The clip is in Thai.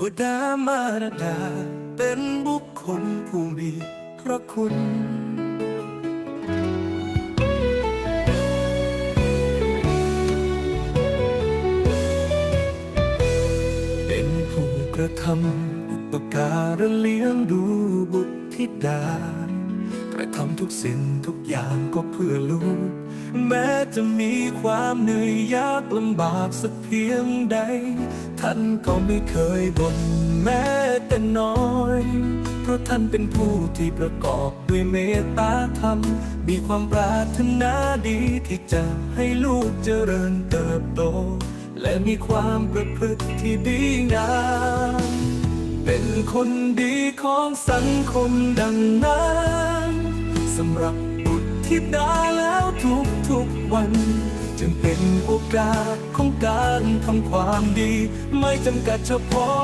บุดามารดาเป็นบุคคลผู้มีพระคุณ เป็นผู้กระทำอุปการะเลี้ยงดูบุตรธิดากระทำทุกสิ่งทุกอย่างก็เพื่อลูก แม้จะมีความเหนื่อยยากลำบากสักเพียงใด ท่านก็ไม่เคยบ่นแม้แต่น้อย เพราะท่านเป็นผู้ที่ประกอบด้วยเมตตาธรรม มีความปรารถนาดีที่จะให้ลูกเจริญเติบโต และมีความประพฤติที่ดีงาม เป็นคนดีของสังคมดังนั้นสำหรับบุตรที่ได้แล้วทุกทุกๆวัน จึงเป็นโอกาสของการทำความดี ไม่จำกัดเฉพาะ